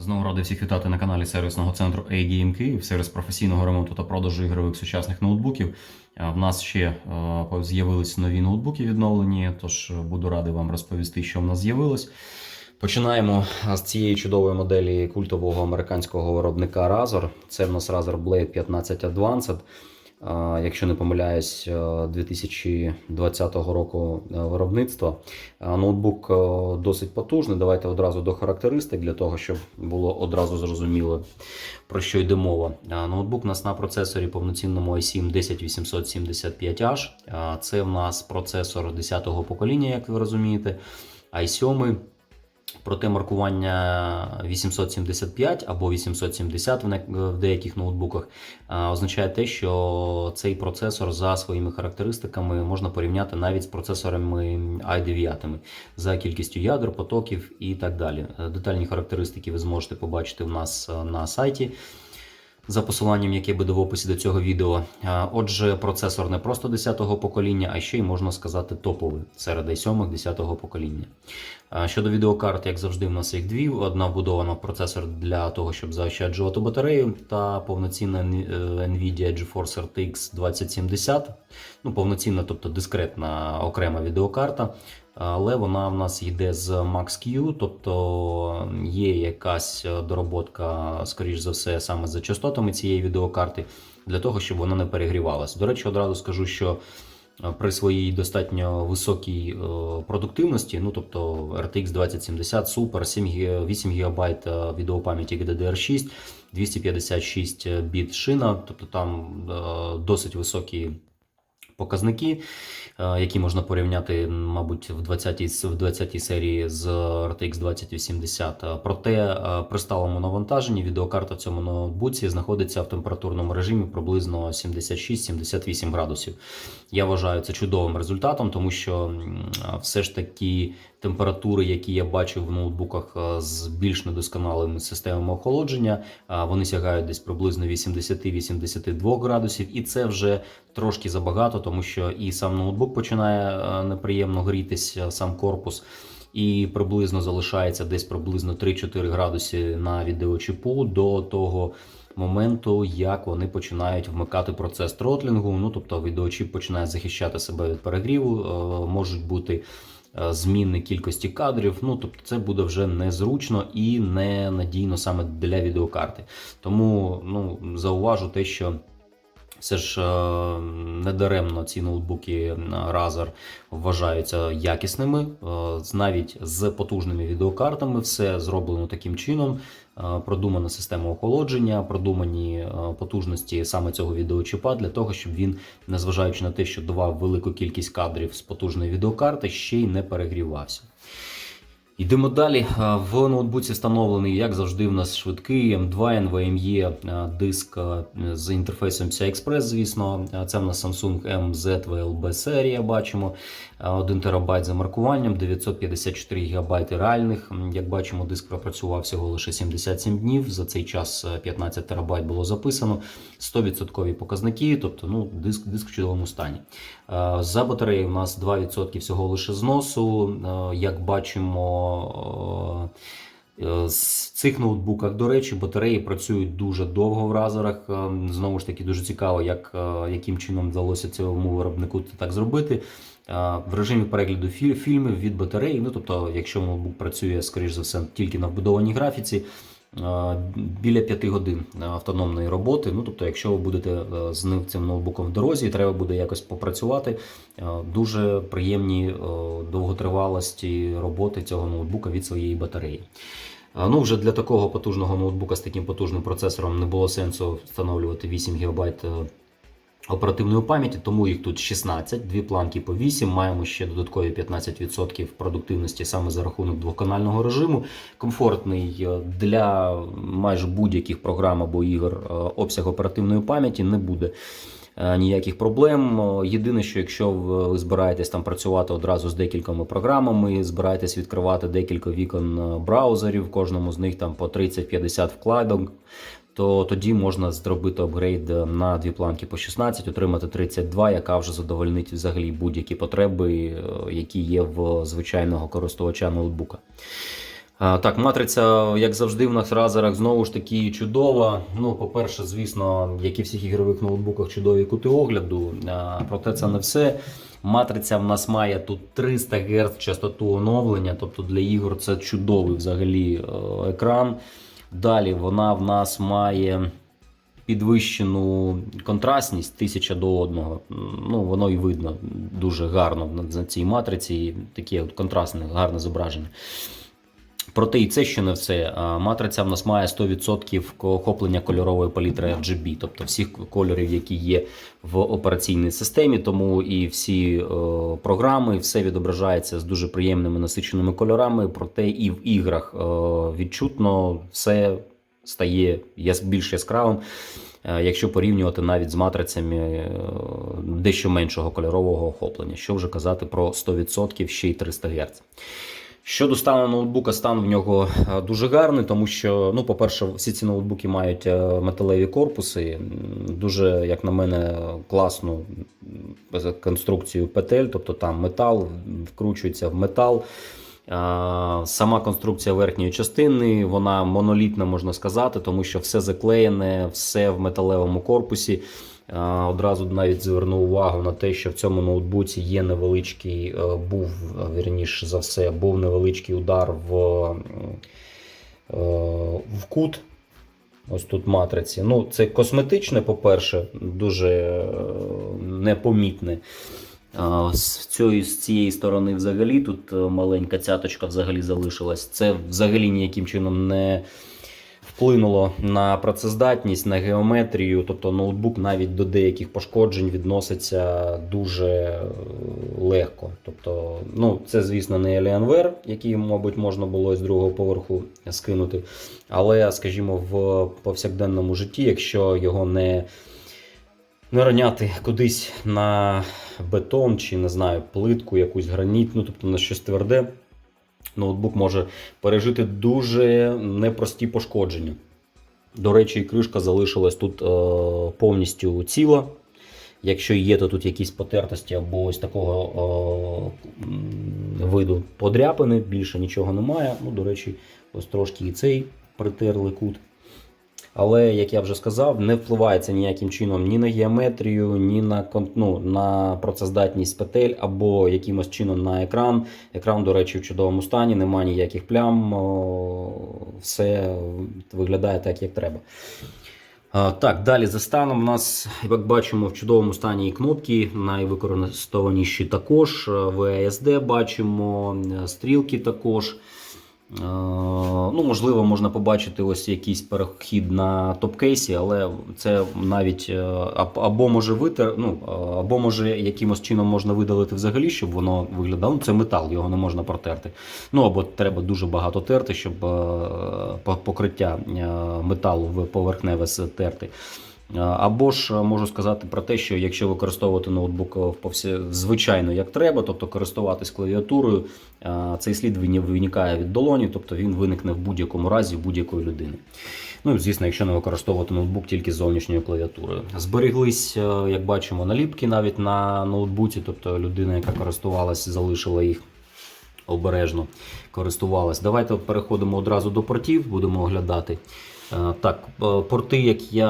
Знову радий всіх вітати на каналі сервісного центру A-Game Київ, сервіс професійного ремонту та продажу ігрових сучасних ноутбуків. В нас ще е, з'явились нові ноутбуки відновлені, тож буду радий вам розповісти, що в нас з'явилось. Починаємо з цієї чудової моделі культового американського виробника Razer. Це в нас Razer Blade 15 Advanced. Е, Якщо не помиляюсь, е, 2020 року е, виробництва. Е, Ноутбук е, досить потужний. Давайте одразу до характеристик для того, щоб було одразу зрозуміло про що йде мова. Е, Ноутбук у нас на процесорі повноцінному i7 10875H. Е, Це в нас процесор 10-го покоління, як ви розумієте. i7 Проте маркування 875 або 870 в деяких ноутбуках означає те, що цей процесор за своїми характеристиками можна порівняти навіть з процесорами i9 за кількістю ядер, потоків і так далі. Детальні характеристики ви зможете побачити у нас е, на сайті. За посиланням, яке буде в описі до цього відео. Отже, процесор не просто 10-го покоління, а ще й можна сказати топовий серед i7 10-го покоління. Щодо відеокарт, як завжди, в нас їх дві. Одна вбудована в процесор для того, щоб заощаджувати батарею, та повноцінна е, Nvidia GeForce RTX 2070. Ну, повноцінна, тобто дискретна окрема відеокарта. Але вона в нас йде з Max-Q, тобто є якась дороботка, скоріш за все, саме за частотами цієї відеокарти, для того, щоб вона не перегрівалася. До речі, одразу скажу, що е, при своїй достатньо високій е, продуктивності, ну тобто RTX 2070 Super, 7 8 ГБ відеопам'яті GDDR6, 256 біт шина, тобто там е, досить високі показники, е, які можна порівняти, мабуть, в 20 в 20 серії з RTX 2080. Е, Проте е, при сталому навантаженні відеокарта в цьому ноутбуці знаходиться в температурному режимі приблизно 76-78 градусів. Я вважаю це чудовим результатом, тому що все ж таки температури, які я бачив в ноутбуках е, з більш недосконалими системами охолодження, е, вони сягають десь приблизно 80-82 градусів, і це вже трошки забагато, тому що і сам ноутбук починає е, неприємно грітися, сам корпус. І приблизно залишається десь приблизно 3-4 градуси на відеочіпу до того моменту, як вони починають вмикати процес тротлінгу. Ну тобто відеочіп починає захищати себе від перегріву, можуть бути зміни кількості кадрів. Ну тобто, це буде вже незручно і не надійно саме для відеокарти. Тому ну зауважу те, що. Все ж е, недаремно ці ноутбуки е, Razer вважаються якісними, е, навіть з потужними відеокартами. Все зроблено таким чином. Продумана система охолодження, продумані потужності саме цього відеочіпа для того, щоб він, незважаючи на те, що давав велику кількість кадрів з потужної відеокарти, ще й не перегрівався. Йдемо далі. Е, В ноутбуці встановлений, як завжди, в нас швидкий M2 NVMe е, диск е, з інтерфейсом PCI Express, звісно. Е, Це в нас Samsung MZ серія, бачимо. 1 ТБ за маркуванням, 954 ГБ реальних. Як бачимо, диск пропрацював всього лише 77 днів. За цей час е, 15 ТБ було записано. 100% показники, тобто ну, диск, диск в чудовому стані. Е, За батареєю у нас 2% всього лише зносу. Е, Як бачимо, е, з цих ноутбуках, до речі, батареї працюють дуже довго в разерах. Е, Знову ж таки, дуже цікаво, як, е, яким чином вдалося цьому виробнику так зробити. В режимі перегляду фільмів від батареї, ну тобто, якщо ноутбук працює, скоріш за все, тільки на вбудованій графіці, біля 5 годин автономної роботи. Ну тобто, якщо ви будете е, з ним цим ноутбуком в дорозі, і треба буде якось попрацювати. е, Дуже приємні е, довготривалості роботи цього ноутбука від своєї батареї. Е, Ну, вже для такого потужного ноутбука з таким потужним процесором не було сенсу встановлювати 8 ГБ е, оперативної пам'яті, тому їх тут 16, дві планки по 8. Маємо ще додаткові 15% продуктивності саме за рахунок двоканального режиму. Комфортний е, для майже будь-яких програм або ігор е, обсяг оперативної пам'яті не буде. е, Ніяких проблем. Єдине, що якщо ви збираєтесь там працювати одразу з декількома програмами, збираєтесь відкривати декілька вікон браузерів, в кожному з них там по 30-50 вкладок, то тоді можна зробити апгрейд на дві планки по 16, отримати 32, яка вже задовольнить взагалі будь-які потреби, е, які є в звичайного користувача ноутбука. Так, матриця, як завжди, в нас разерах знову ж таки чудова. Ну, по-перше, звісно, як і всіх ігрових ноутбуках, чудові кути огляду. Проте це не все. Матриця в нас має тут 300 Гц частоту оновлення, тобто для ігор це чудовий взагалі е, екран. Далі вона в нас має підвищену контрастність 1000 до 1. Ну, воно і видно дуже гарно на- цій матриці. Таке от контрастне, гарне зображення. Проте і це ще не все. Матриця в нас має 100% охоплення кольорової палітри RGB, тобто всіх кольорів, які є в операційній системі. Тому і всі е, програми, все відображається з дуже приємними насиченими кольорами. Проте і в іграх е, відчутно все стає більш яскравим. е, Якщо порівнювати навіть з матрицями дещо меншого кольорового охоплення, що вже казати про 100% ще й 300 Гц. Щодо стану ноутбука, стан в нього е, дуже гарний, тому що, ну, по-перше, всі ці ноутбуки мають е, металеві корпуси. Дуже, як на мене, класну конструкцію петель, тобто там метал вкручується в метал. А, Сама конструкція верхньої частини, вона монолітна, можна сказати, тому що все заклеєне, все в металевому корпусі. Одразу навіть зверну увагу на те, що в цьому ноутбуці є невеличкий, е, був е, вірніше за все, був невеличкий удар в, е, в кут. Ось тут матриці. Ну, це косметичне, по-перше, дуже е, непомітне. З цієї, з цієї сторони взагалі тут е, маленька цяточка взагалі залишилась. Це взагалі ніяким чином не вплинуло на працездатність, на геометрію. Тобто ноутбук навіть до деяких пошкоджень відноситься дуже е, легко. Тобто, ну, це, звісно, не Alienware, який, мабуть, можна було з другого поверху скинути. Але, скажімо, в повсякденному житті, якщо його не не роняти кудись на бетон чи не знаю, плитку, якусь гранітну, тобто на щось тверде, ноутбук може пережити дуже непрості пошкодження. До речі, і кришка залишилась тут е, повністю ціла. Якщо є, то тут якісь потертості або ось такого е, виду подряпини, більше нічого немає. Ну, до речі, ось трошки і цей притерли кут. Але, як я вже сказав, не впливає це ніяким чином ні на геометрію, ні на ну, на працездатність петель або якимось чином на екран. Екран, до речі, в чудовому стані, немає ніяких плям, все виглядає так, як треба. Так, далі за станом у нас, як бачимо, в чудовому стані і кнопки, найвикористаніші також. VSD бачимо, е, стрілки також. Е, Ну, можливо, можна побачити ось якийсь перехід на топ-кейсі, але це навіть е, або може витер, ну, е, або може якимось чином можна видалити взагалі, щоб воно виглядало. Ну, це метал, його не можна протерти. Ну або треба дуже багато терти, щоб покриття металу в поверхневе терти. Е, Або ж е, можу сказати про те, що якщо використовувати ноутбук е, звичайно як треба, тобто користуватись клавіатурою, цей слід виникає від долоні, тобто він виникне в будь-якому разі будь-якої людини. Ну і звісно, якщо не використовувати ноутбук тільки з зовнішньою клавіатурою. Зберіглись, е, як бачимо, наліпки навіть на ноутбуці, тобто людина, яка користувалась, залишила їх обережно користувалась. Давайте переходимо одразу до портів, будемо оглядати. Е, Так, е, порти, як я,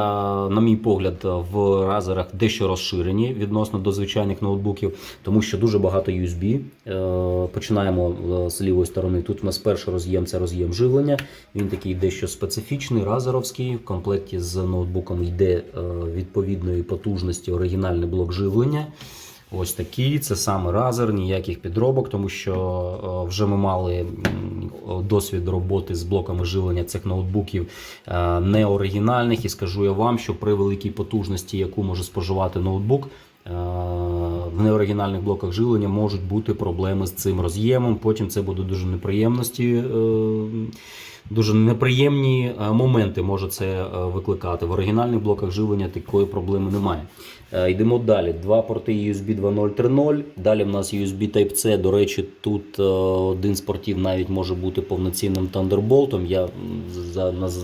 на мій погляд, в разерах дещо розширені відносно до звичайних ноутбуків, тому що дуже багато USB. Е, Починаємо з лівої сторони. Тут у нас перший роз'єм це роз'єм живлення. Він такий дещо специфічний, разеровський. В комплекті з ноутбуком йде відповідної потужності оригінальний блок живлення. Ось такий, це саме Razer, ніяких підробок, тому що е, вже ми мали досвід роботи з блоками живлення цих ноутбуків е, не оригінальних. І скажу я вам, що при великій потужності, яку може споживати ноутбук, е, в неоригінальних блоках живлення можуть бути проблеми з цим роз'ємом. Потім це будуть дуже неприємності. Дуже неприємні моменти може це викликати. В оригінальних блоках живлення такої проблеми немає. Е, Йдемо далі. Два порти USB 2.0 3.0. Далі в нас USB Type-C. До речі, тут е, один з портів навіть може бути повноцінним Thunderbolt. Я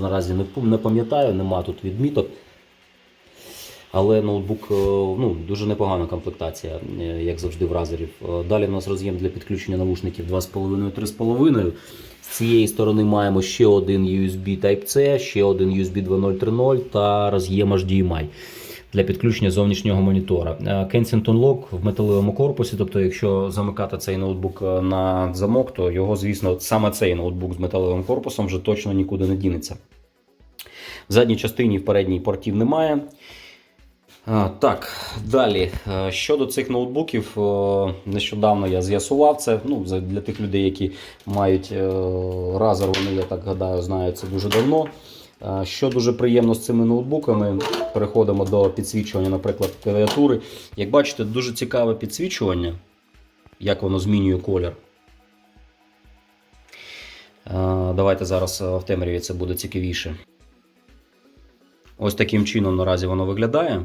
наразі не, пам'ятаю, нема тут відміток. Але ноутбук е, ну, дуже непогана комплектація, як завжди в разерів. Далі в нас роз'єм для підключення навушників 2,5-3,5. З цієї сторони маємо ще один USB Type-C, ще один USB 2.0.3.0 та роз'єм HDMI для підключення зовнішнього монітора. Е, Kensington Lock в металевому корпусі, тобто, якщо замикати цей ноутбук е, на замок, то його, звісно, саме цей ноутбук з металевим корпусом вже точно нікуди не дінеться. В задній частині в передній портів немає. Так, далі. Е, Щодо цих ноутбуків, е, нещодавно я з'ясував це. Ну, для тих людей, які мають е, Razer, вони, я так гадаю, знають це дуже давно. Що дуже приємно з цими ноутбуками, переходимо до підсвічування, наприклад, клавіатури. Як бачите, дуже цікаве підсвічування, як воно змінює колір. Давайте зараз в темряві це буде цікавіше. Ось таким чином наразі воно виглядає.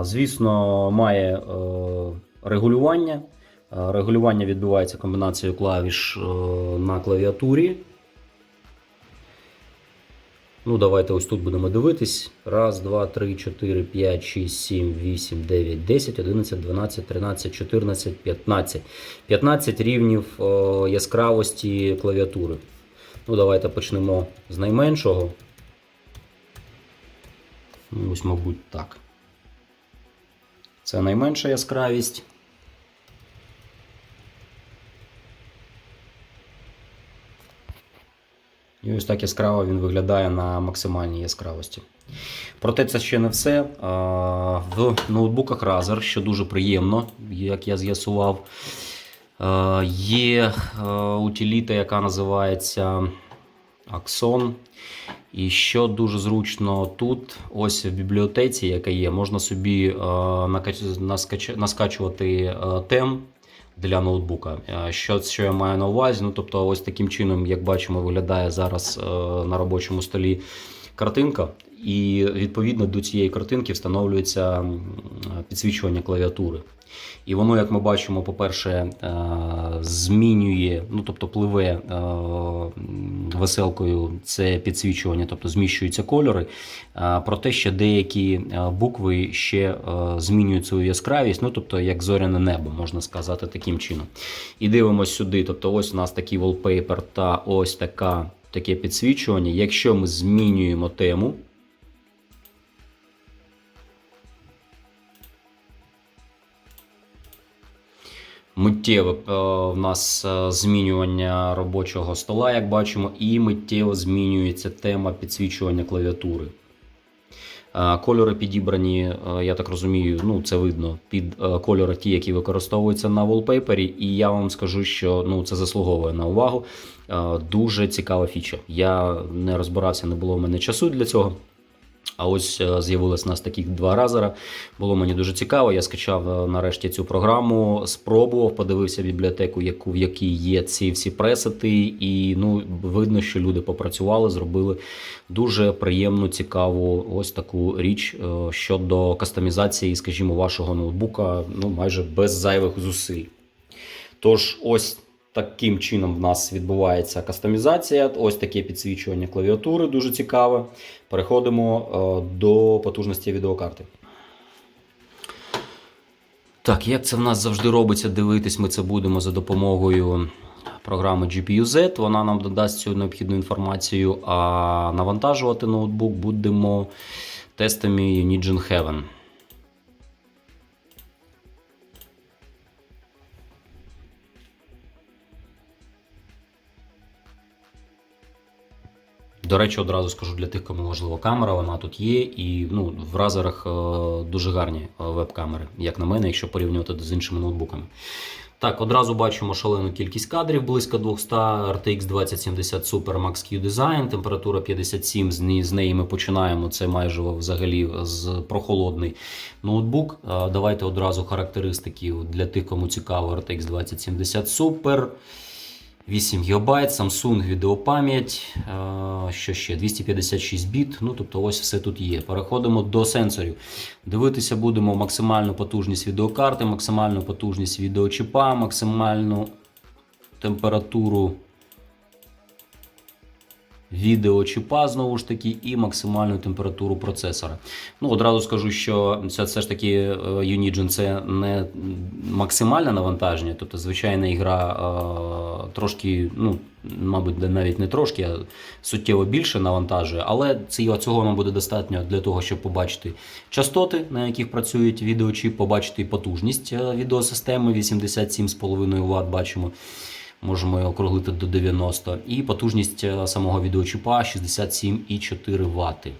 Звісно, має е, регулювання. Регулювання відбувається комбінацією клавіш е, на клавіатурі. Ну, давайте ось тут будемо дивитись. Раз, два, три, чотири, п'ять, шість, сім, вісім, дев'ять, десять, одинадцять, дванадцять, тринадцять, чотирнадцять, п'ятнадцять. 15 рівнів е, яскравості клавіатури. Ну, давайте почнемо з найменшого. Ну, ось, мабуть, так. Це найменша яскравість. І ось так яскраво він виглядає на максимальній яскравості. Проте це ще не все. В ноутбуках Razer, що дуже приємно, як я з'ясував, є утиліта, яка називається Axon. І що дуже зручно тут, ось в бібліотеці, яка є, можна собі наскачувати тем для ноутбука. Е, Що, що я маю на увазі? Ну, тобто, ось таким чином, як бачимо, виглядає зараз е, на робочому столі картинка. І відповідно до цієї картинки встановлюється підсвічування клавіатури. І воно, як ми бачимо, по-перше, е, змінює, ну тобто пливе е, веселкою це підсвічування, тобто зміщуються кольори. Проте ще деякі е, букви ще змінюють свою яскравість, ну тобто як зоряне небо, можна сказати таким чином. І дивимося сюди. Тобто, ось у нас такий wallpaper та ось така, таке підсвічування. Якщо ми змінюємо тему. Миттєве в нас е, змінювання робочого стола, як бачимо, і миттєво змінюється тема підсвічування клавіатури. Е, Кольори підібрані, е, я так розумію, ну це видно під е, кольори ті, які використовуються на волпейпері. І я вам скажу, що ну це заслуговує на увагу. Дуже цікава фіча. Я не розбирався, не було в мене часу для цього. А ось е, з'явилось нас таких два разера. Було мені дуже цікаво. Я скачав е, нарешті цю програму, спробував, подивився бібліотеку, яку в якій є ці всі пресети, і ну видно, що люди попрацювали, зробили дуже приємну, цікаву ось таку річ е, щодо кастомізації, скажімо, вашого ноутбука, ну майже без зайвих зусиль. Тож, ось таким чином в нас відбувається кастомізація. Ось таке підсвічування клавіатури, дуже цікаве. Переходимо е, до потужності відеокарти. Так, як це в нас завжди робиться, дивитись ми це будемо за допомогою програми GPU-Z. Вона нам додасть цю необхідну інформацію, а навантажувати ноутбук будемо тестами Unigine Heaven. До речі, одразу скажу для тих, кому можливо камера, вона тут є, і ну, в разерах е, дуже гарні е, веб-камери, як на мене, якщо порівнювати з іншими ноутбуками. Так, одразу бачимо шалену кількість кадрів, близько 200, RTX 2070 Super Max Q Design, температура 57, з неї, з неї ми починаємо, це майже взагалі з прохолодний ноутбук. Е, Давайте одразу характеристики для тих, кому цікаво, RTX 2070 Super. 8 ГБ, Samsung відеопам'ять, е, що ще 256 біт. Ну тобто, ось все тут є. Переходимо до сенсорів. Дивитися будемо максимальну потужність відеокарти, максимальну потужність відеочіпа, максимальну температуру відеочіпа, знову ж таки, і максимальну температуру процесора. Ну, одразу скажу, що це все ж таки е, Unigen це не максимальне навантаження, тобто звичайна ігра е, трошки, ну, мабуть, навіть не трошки, а суттєво більше навантажує, але цього нам буде достатньо для того, щоб побачити частоти, на яких працюють відеочіп, побачити потужність е, відеосистеми 87,5 Вт бачимо. Можемо його округлити до 90. І потужність е, самого відеочіпа 67,4 Вт.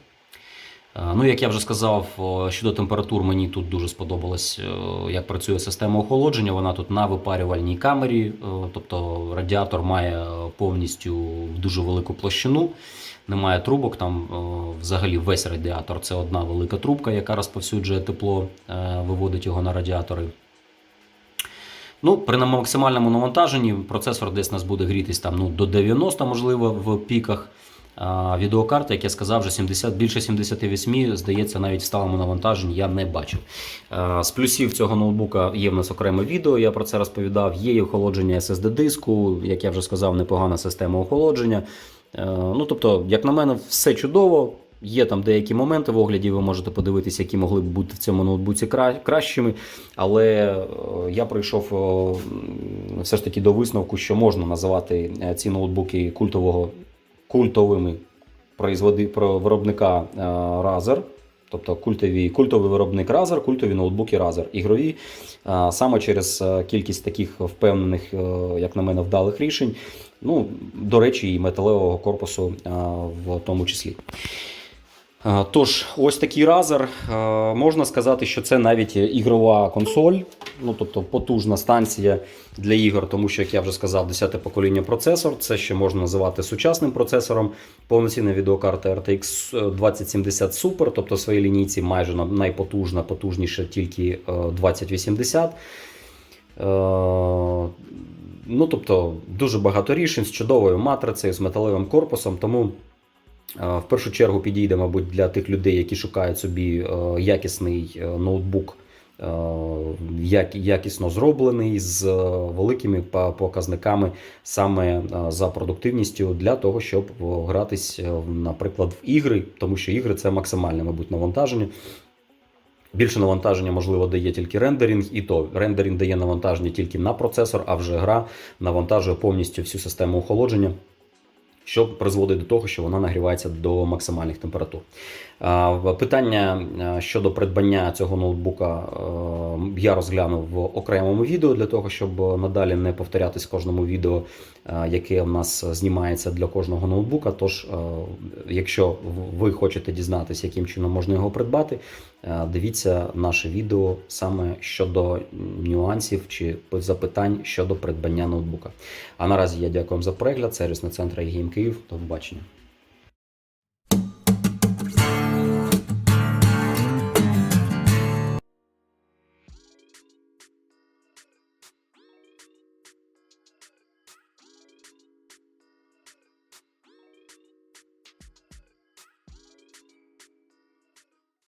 Е, Ну, як я вже сказав, щодо температур, мені тут дуже сподобалось, е, як працює система охолодження. Вона тут на випарювальній камері, е, тобто радіатор має повністю дуже велику площину, немає трубок. Там взагалі весь радіатор це одна велика трубка, яка розповсюджує тепло, виводить його на радіатори. Ну, при максимальному навантаженні процесор десь нас буде грітись там ну, до 90, можливо, в піках. А відеокарта, як я сказав, вже 70, більше 78, здається, навіть в сталому навантаженні я не бачив. З плюсів цього ноутбука є в нас окреме відео, я про це розповідав. Є і охолодження SSD диску, як я вже сказав, непогана система охолодження. Е, Ну, тобто, як на мене, все чудово. Є там деякі моменти в огляді, ви можете подивитися, які могли б бути в цьому ноутбуці кращими. Але е, я прийшов все ж таки до висновку, що можна називати е, ці ноутбуки культового, культовими виробника е, Razer. Тобто культові, культовий виробник Razer, культові ноутбуки Razer. Ігрові е, саме через е, кількість таких впевнених, як на мене, вдалих рішень. Ну, до речі, і металевого корпусу в тому числі. Тож, ось такий Razer. Можна сказати, що це навіть ігрова консоль, ну тобто потужна станція для ігор, тому що, як я вже сказав, 10-те покоління процесор. Це ще можна називати сучасним процесором. Повноцінна відеокарта RTX 2070 Super, тобто в своїй лінійці майже на- найпотужна, потужніше тільки е, 2080. Е, Ну, тобто, дуже багато рішень з чудовою матрицею, з металевим корпусом. Тому е, в першу чергу підійде, мабуть, для тих людей, які шукають собі е, якісний е, ноутбук, е, якісно зроблений з е, великими показниками саме е, за продуктивністю для того, щоб е, гратись, е, наприклад, в ігри, тому що ігри це максимальне, мабуть, навантаження. Більше навантаження, можливо, дає тільки рендеринг, і то рендеринг дає навантаження тільки на процесор, а вже гра навантажує повністю всю систему охолодження, що призводить до того, що вона нагрівається до максимальних температур. Питання щодо придбання цього ноутбука я розглянув в окремому відео для того, щоб надалі не повторятись кожному відео, яке в нас знімається для кожного ноутбука. Тож, якщо ви хочете дізнатися, яким чином можна його придбати, дивіться наше відео саме щодо нюансів чи запитань щодо придбання ноутбука. А наразі я дякую за перегляд. Сервісний центр iGame Київ. До побачення.